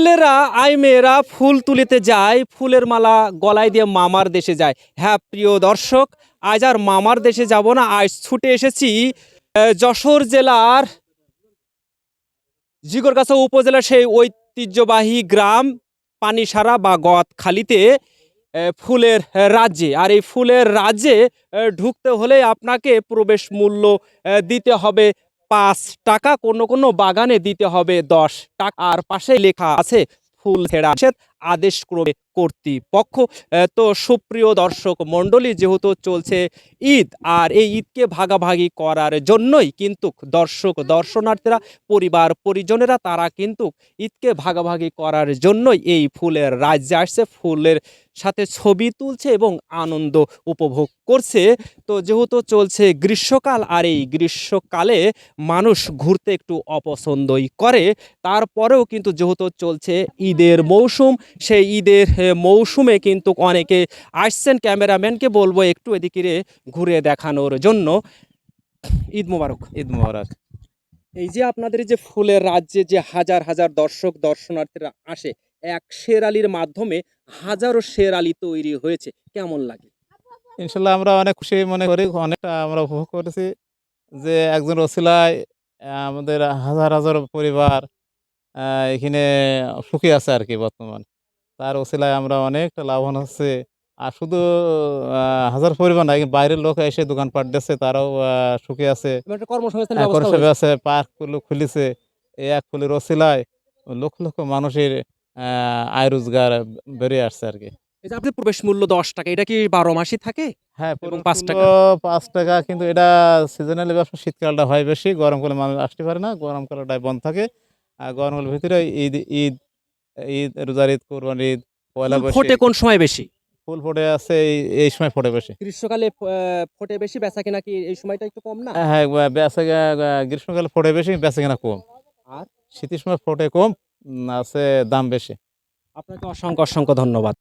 ছেলেরা, আই মেয়েরা ফুল তুলিতে যায়, ফুলের মালা গলায় দিয়ে মামার দেশে যায়। হ্যাঁ প্রিয় দর্শক, আজ আর মামার দেশে যাব না, আজ ছুটে এসেছি যশোর জেলার জিগরগাছা উপজেলার সেই ঐতিহ্যবাহী গ্রাম পানিসারা বা গদখালিতে ফুলের রাজ্যে। আর এই ফুলের রাজ্যে ঢুকতে হলে আপনাকে প্রবেশ মূল্য দিতে হবে পাঁচ টাকা কোনো কোনো বাগানে দিতে হবে দশ টাকা। আর পাশে লেখা আছে ফুল ছেড়া নিষেধ। আদেশ ক্রমে কর্তৃপক্ষ তো সুপ্রিয় দর্শক মণ্ডলী, যেহেতু চলছে ঈদ, আর এই ঈদকে ভাগাভাগি করার জন্যই কিন্তু দর্শক, দর্শনার্থীরা, পরিবার পরিজনেরা, তারা কিন্তু ঈদকে ভাগাভাগি করার জন্যই এই ফুলের রাজ্যে আসছে, ফুলের সাথে ছবি তুলছে এবং আনন্দ উপভোগ করছে। তো যেহেতু চলছে গ্রীষ্মকাল, আর এই গ্রীষ্মকালে মানুষ ঘুরতে একটু অপছন্দই করে। তারপরেও কিন্তু যেহেতু চলছে ঈদের মৌসুম সেই ঈদের মৌসুমে কিন্তু অনেকে আসছেন ক্যামেরাম্যানকে বলব একটু এদিকে ঘুরে দেখানোর জন্য। ঈদ মোবারক। ঈদ মোবারক। এই যে আপনাদের যে ফুলের রাজ্যে যে হাজার হাজার দর্শক দর্শনার্থীরা আসে এক শের আলীর মাধ্যমে হাজারো শের আলী তৈরি হয়েছে কেমন লাগে? ইনশাল্লাহ আমরা অনেক খুশি মনে করি অনেকটা আমরা উপভোগ করেছি যে একজন ওসিলায় আহ, আমাদের হাজার হাজার পরিবার এখানে সুখী আছে আর কি বর্তমান। তার ওসিলায় আমরা অনেকটা লাভবান হচ্ছে। আর শুধু হাজার পরিমাণ না বাইরের লোক এসে দোকানপাট দিচ্ছে তারাও সুখী আছে। কর্মসংস্থান হ্যাঁ। আছে পার্ক খুলেছে। এই এক ফুলের ওসিলায় লক্ষ লক্ষ মানুষের আহ, আয় রোজগার বেরিয়ে আসছে আর কি। প্রবেশ মূল্য দশ টাকা এটা কি বারো মাসই থাকে? হ্যাঁ এবং পাঁচ টাকা? পাঁচ টাকা কিন্তু এটা সিজনালি ব্যবসা শীতকালটা হয় বেশি গরমকালে মানুষ আসতে পারে না গরমকালটাই বন্ধ থাকে। আর গরমকালের ভিতরে ঈদ ঈদ ঈদ রোজার ঈদ কোরবান ঈদ পয়লা ফোটে কোন সময় বেশি? ফুল ফোটে আছে এই- এই সময় ফোটে বেশি। গ্রীষ্মকালে আহ, ফোটে বেশি বেচা কিনা কি এই সময়টা একটু কম না? হ্যাঁ বেচা গ্রীষ্মকালে ফোটে বেশি বেচা কিনা কম। আর? শীতের সময় ফোটে কম উম, আছে দাম বেশি। আপনাকে অসংখ্য অসংখ্য ধন্যবাদ।